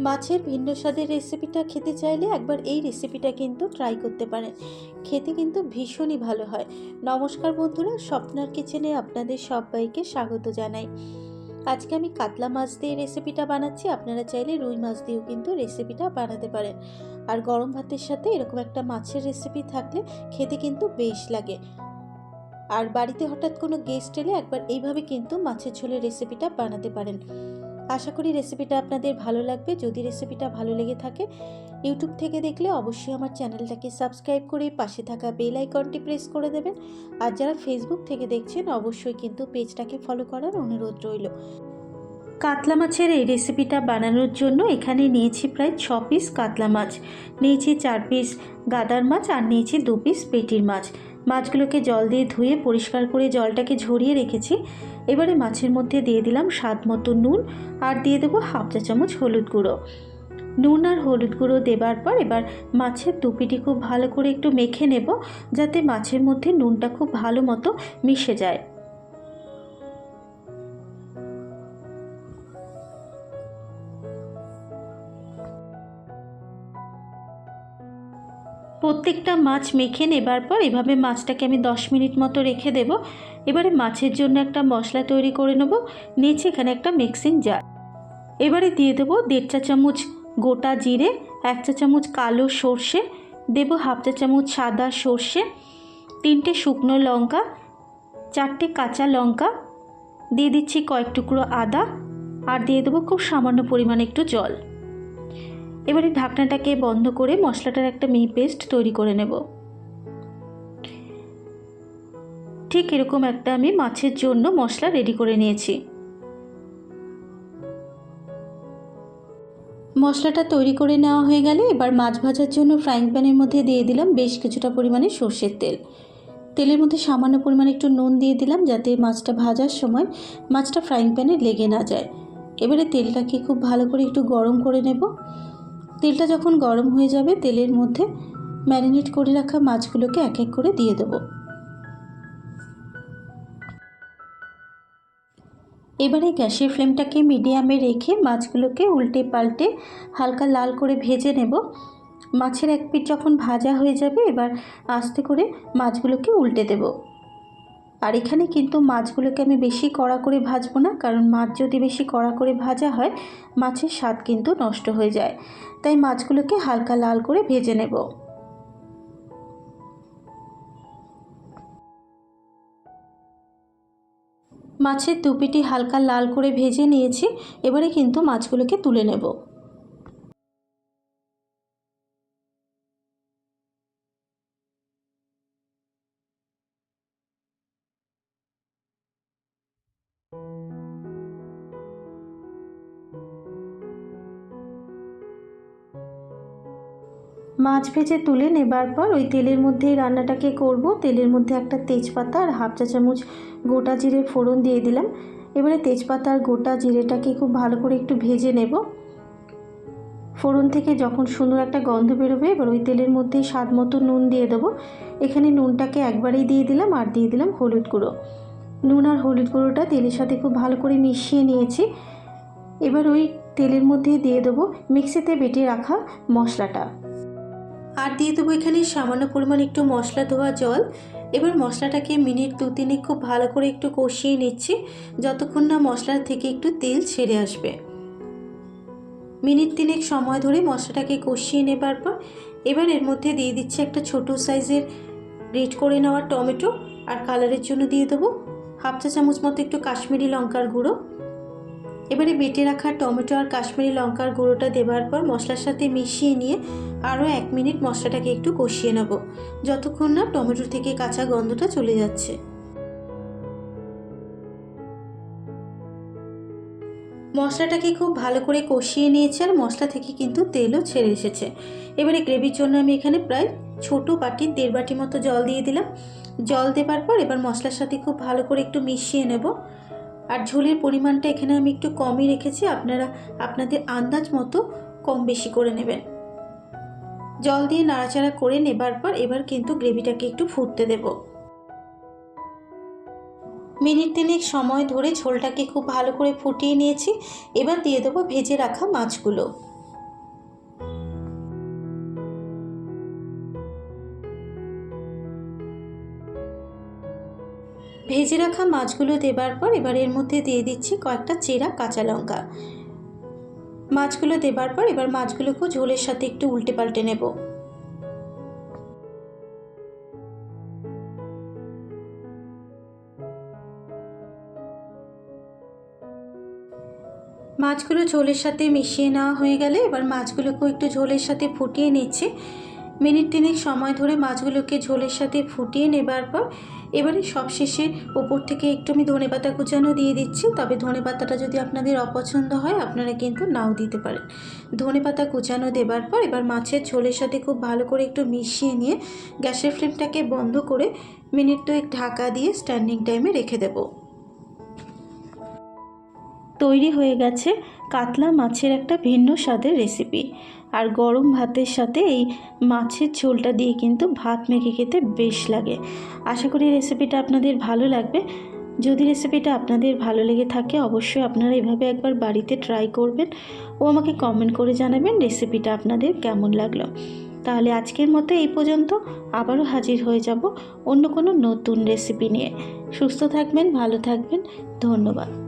মাছের ভিন্ন স্বাদের রেসিপিটা খেতে চাইলে একবার এই রেসিপিটা কিন্তু ট্রাই করতে পারেন। খেতে কিন্তু ভীষণই ভালো হয়। নমস্কার বন্ধুরা, স্বপ্নার কিচেনে আপনাদের সবাইকে স্বাগত জানাই। আজকে আমি কাতলা মাছ দিয়ে রেসিপিটা বানাচ্ছি। আপনারা চাইলে রুই মাছ দিয়েও কিন্তু রেসিপিটা বানাতে পারেন। আর গরম ভাতের সাথে এরকম একটা মাছের রেসিপি থাকলে খেতে কিন্তু বেশ লাগে। আর বাড়িতে হঠাৎ কোনো গেস্ট এলে একবার এইভাবে কিন্তু মাছের ঝোলের রেসিপিটা বানাতে পারেন। আশা করি রেসিপিটা আপনাদের ভালো লাগবে। যদি রেসিপিটা ভালো লেগে থাকে, ইউটিউব থেকে দেখলে অবশ্যই আমার চ্যানেলটাকে সাবস্ক্রাইব করে পাশে থাকা বেল আইকনটি প্রেস করে দেবেন। আর যারা ফেসবুক থেকে দেখছেন, অবশ্যই কিন্তু পেজটাকে ফলো করার অনুরোধ রইল। কাতলা মাছের এই রেসিপিটা বানানোর জন্য এখানে নিয়েছি প্রায় ছ পিস কাতলা মাছ। নিয়েছি চার পিস গাদার মাছ আর নিয়েছি দু পিস পেটির মাছ। মাছগুলোকে জল দিয়ে ধুয়ে পরিষ্কার করে জলটাকে ঝরিয়ে রেখেছি। এবারে মাছের মধ্যে দিয়ে দিলাম স্বাদ মতো নুন আর দিয়ে দেবো হাফ চা চামচ হলুদ গুঁড়ো। নুন আর হলুদ গুঁড়ো দেবার পর এবার মাছের দুপিটি খুব ভালো করে একটু মেখে নেব যাতে মাছের মধ্যে নুনটা খুব ভালো মতো মিশে যায়। প্রত্যেকটা মাছ মেখে নেবার পর এভাবে মাছটাকে আমি দশ মিনিট মতো রেখে দেব। এবারে মাছের জন্য একটা মশলা তৈরি করে নেব, নিচে এখানে একটা মিক্সিং জার এবারে দিয়ে দেবো দেড় চা চামচ গোটা জিরে, এক চা চামচ কালো সর্ষে, দেব হাফ চা চামচ সাদা সর্ষে, তিনটে শুকনো লঙ্কা, চারটে কাঁচা লঙ্কা, দিয়ে দিচ্ছি কয়েক টুকরো আদা, আর দিয়ে দেবো খুব সামান্য পরিমাণে একটু জল। এবারে ঢাকনাটাকে বন্ধ করে মশলাটার একটা মিহি পেস্ট তৈরি করে নেব। ঠিক এরকম একটা আমি মাছের জন্য মশলা রেডি করে নিয়েছি। মশলাটা তৈরি করে নেওয়া হয়ে গেলে এবার মাছ ভাজার জন্য ফ্রাইং প্যানের মধ্যে দিয়ে দিলাম বেশ কিছুটা পরিমাণে সর্ষের তেল। তেলের মধ্যে সামান্য পরিমাণে একটু নুন দিয়ে দিলাম যাতে মাছটা ভাজার সময় মাছটা ফ্রাইং প্যানে লেগে না যায়। এবারে তেলটাকে খুব ভালো করে একটু গরম করে নেব। তেলটা যখন গরম হয়ে যাবে, তেলের মধ্যে ম্যারিনেট করে রাখা মাছগুলোকে এক এক করে দিয়ে দেবো। এবারে গ্যাসের ফ্লেমটাকে মিডিয়ামে রেখে মাছগুলোকে উল্টে পাল্টে হালকা লাল করে ভেজে নেব। মাছের এক পিঠ যখন ভাজা হয়ে যাবে, এবার আস্তে করে মাছগুলোকে উল্টে দেব। আর এখানে কিন্তু মাছগুলোকে আমি বেশি কড়া করে ভাজবো না, কারণ মাছ যদি বেশি কড়া করে ভাজা হয়, মাছের স্বাদ কিন্তু নষ্ট হয়ে যায়। তাই মাছগুলোকে হালকা লাল করে ভেজে নেব। মাছের টুপিটি হালকা লাল করে ভেজে নিয়েছি এবারে কিন্তু মাছগুলোকে তুলে নেব। মাছ ভেজে তুলে নেবার পর ওই তেলের মধ্যেই রান্নাটাকে করব। তেলের মধ্যে একটা তেজপাতা আর হাফ চা চামচ গোটা জিরে ফোড়ন দিয়ে দিলাম। এবারে তেজপাতা আর গোটা জিরেটাকে খুব ভালো করে একটু ভেজে নেব। ফোড়ন থেকে যখন সুন্দর একটা গন্ধ বেরোবে, এবার ওই তেলের মধ্যে স্বাদ মতো নুন দিয়ে দেবো। এখানে নুনটাকে একবারেই দিয়ে দিলাম আর দিয়ে দিলাম হলুদ গুঁড়ো। নুন আর হলুদ গুঁড়োটা তেলের সাথে খুব ভালো করে মিশিয়ে নিয়েছি। এবার ওই তেলের মধ্যে দিয়ে দেবো মিক্সিতে বেটে রাখা মশলাটা। আর দিয়ে দেবো এখানে সামান্য পরিমাণ একটু মশলা ধোয়া জল। এবার মশলাটাকে মিনিট দু তিনে খুব ভালো করে একটু কষিয়ে নিচ্ছি, যতক্ষণ না মশলার থেকে একটু তেল ছেড়ে আসবে। মিনিট তিনেক সময় ধরে মশলাটাকে কষিয়ে নেবার পর এবার এর মধ্যে দিয়ে দিচ্ছি একটা ছোট সাইজের রেড করে নেওয়া টমেটো, আর কালারের জন্য দিয়ে দেবো হাফ চা চামচ মতো একটু কাশ্মীরি লঙ্কার গুঁড়ো। এবারে বেটে রাখা টমেটো আর কাশ্মীরি লঙ্কার গুঁড়োটা দেবার পর মশলার সাথে মিশিয়ে নিয়ে আরও এক মিনিট মশলাটাকে একটু কষিয়ে নেব। যতক্ষণ না টমেটো থেকে কাঁচা গন্ধটা চলে যাচ্ছে। মশলাটাকে খুব ভালো করে কষিয়ে নিয়েছে আর মশলা থেকে কিন্তু তেলও ছেড়ে এসেছে। এবারে গ্রেভির জন্য আমি এখানে প্রায় ছোট বাটির দেড় বাটি মতো জল দিয়ে দিলাম। জল দেবার পর এবার মশলার সাথে খুব ভালো করে একটু মিশিয়ে নেব। আর ঝোলের পরিমাণটা এখানে আমি একটু কমই রেখেছি, আপনারা আপনাদের আন্দাজ মতো কম বেশি করে নেবেন। জল দিয়ে নাড়াচাড়া করে নেবার পর এবার কিন্তু গ্রেভিটাকে একটু ফুটতে দেব। মিনিট তিনেক সময় ধরে ঝোলটাকে খুব ভালো করে ফুটিয়ে নিয়েছি, এবার দিয়ে দেবো ভেজে রাখা মাছগুলো। ভেজে রাখা মাছগুলো দেবার পর এবার এর মধ্যে দিয়ে দিচ্ছি কয়েকটা চেরা কাঁচা লঙ্কা। মাছগুলো দেবার পর এবার মাছগুলোকেও ঝোলের সাথে একটু উল্টে পাল্টে নেব। মাছগুলো ঝোলের সাথে মিশিয়ে নেওয়া হয়ে গেলে এবার মাছগুলোকেও একটু ঝোলের সাথে ফুটিয়ে নিচ্ছে। মিনিট তিনেক সময় ধরে মাছগুলোকে ঝোলের সাথে ফুটিয়ে নেবার পর এবারে সব সবশেষে ওপর থেকে একটু আমি ধনে পাতা কুচানো দিয়ে দিচ্ছি। তবে ধনে পাতাটা যদি আপনাদের অপছন্দ হয়, আপনারা কিন্তু নাও দিতে পারেন। ধনে পাতা কুচানো দেবার পর এবার মাছের ঝোলের সাথে খুব ভালো করে একটু মিশিয়ে নিয়ে গ্যাসের ফ্লেমটাকে বন্ধ করে মিনিট দুয়েক ঢাকা দিয়ে স্ট্যান্ডিং টাইমে রেখে দেবো। তৈরি হয়ে গেছে কাতলা মাছের একটা ভিন্ন স্বাদের রেসিপি। আর গরম ভাতের সাথে এই মাছের ঝোলটা দিয়ে কিন্তু ভাত মেখে খেতে বেশ লাগে। আশা করি রেসিপিটা আপনাদের ভালো লাগবে। যদি রেসিপিটা আপনাদের ভালো লেগে থাকে, অবশ্যই আপনারা এভাবে একবার বাড়িতে ট্রাই করবেন ও আমাকে কমেন্ট করে জানাবেন রেসিপিটা আপনাদের কেমন লাগল। তাহলে আজকের মতো এই পর্যন্ত আবারও হাজির হয়ে যাব অন্য কোনো নতুন রেসিপি নিয়ে। সুস্থ থাকবেন, ভালো থাকবেন, ধন্যবাদ।